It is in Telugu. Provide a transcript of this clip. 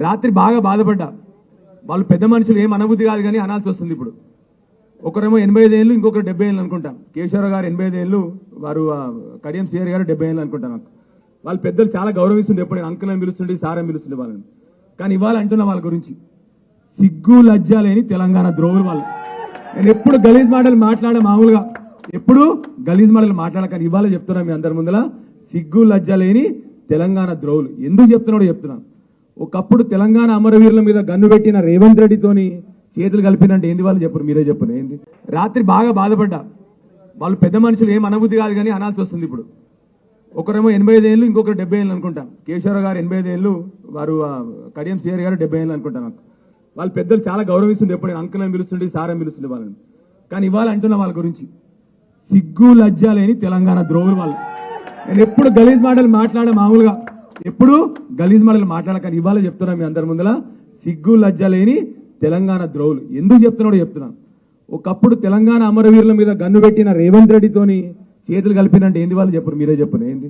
రాత్రి బాగా బాధపడ్డా. వాళ్ళు పెద్ద మనుషులు ఏం అనబుద్ధి కాదు కానీ అనాల్సి వస్తుంది ఇప్పుడు. ఒకరేమో ఎనభై ఐదు ఏళ్ళు ఇంకొకరు డెబ్బై ఏళ్ళు అనుకుంటాం. కేశవరావు గారు ఎనభై ఐదు ఏళ్ళు వారు కడియం సిఆర్ గారు డెబ్బై ఏళ్ళు అనుకుంటాం నాకు. వాళ్ళు పెద్దలు చాలా గౌరవిస్తుండే ఎప్పుడు అంకుల్ అని పిలుస్తుండే సారని పిలుస్తుండే వాళ్ళని. కానీ ఇవాళ అంటున్నా వాళ్ళ గురించి. సిగ్గు లజ్జ లేని తెలంగాణ ద్రోహులు వాళ్ళు. నేను ఎప్పుడు గలీజ్ మాటలు మాట్లాడే మామూలుగా. ఎప్పుడు గలీజ్ మాటలు మాట్లాడకని ఇవాళ చెప్తున్నా మీ అందరి ముందర సిగ్గు లజ్జ లేని తెలంగాణ ద్రోవులు ఎందుకు చెప్తున్నాడో చెప్తున్నాను ఒకప్పుడు తెలంగాణ అమరవీరుల మీద గన్ను పెట్టిన రేవంత్ రెడ్డితోని చేతులు కలిపినంటే ఏంది వాళ్ళు చెప్పరు? మీరే చెప్పరు. ఏంది? రాత్రి బాగా బాధపడ్డా. వాళ్ళు పెద్ద మనుషులు ఏం అనుభూతి కాదు కానీ అనాల్సి వస్తుంది ఇప్పుడు. ఒకరేమో ఎనభై ఐదు ఏళ్ళు ఇంకొకరు డెబ్బై ఏళ్ళు అనుకుంటాం. కేశవరావు గారు ఎనభై ఐదు ఏళ్ళు వారు కడియం సిఆర్ గారు డెబ్బై ఏళ్ళు అనుకుంటాం నాకు. వాళ్ళు పెద్దలు చాలా గౌరవిస్తుండే ఎప్పుడు అంకుల్ అని పిలుస్తుండే సార్ అని పిలుస్తుండే వాళ్ళని. కానీ ఇవాళ అంటున్నా వాళ్ళ గురించి. సిగ్గు లజ్జ లేని తెలంగాణ ద్రోహులు వాళ్ళు. నేను ఎప్పుడు గలీజ్ మాటలు మాట్లాడే మామూలుగా. ఎప్పుడు గలీజ్ మాటలు మాట్లాడకని ఇవాళ చెప్తున్నా మీ అందరి ముందర సిగ్గు లజ్జ లేని తెలంగాణ ద్రోవులు ఎందుకు చెప్తున్నాడో చెప్తున్నా ఒకప్పుడు తెలంగాణ అమరవీరుల మీద గన్ను పెట్టిన రేవంత్ రెడ్డితోని చేతులు కలిపినంటే ఏంది వాళ్ళు చెప్పరు? మీరే చెప్పరు. ఏంది?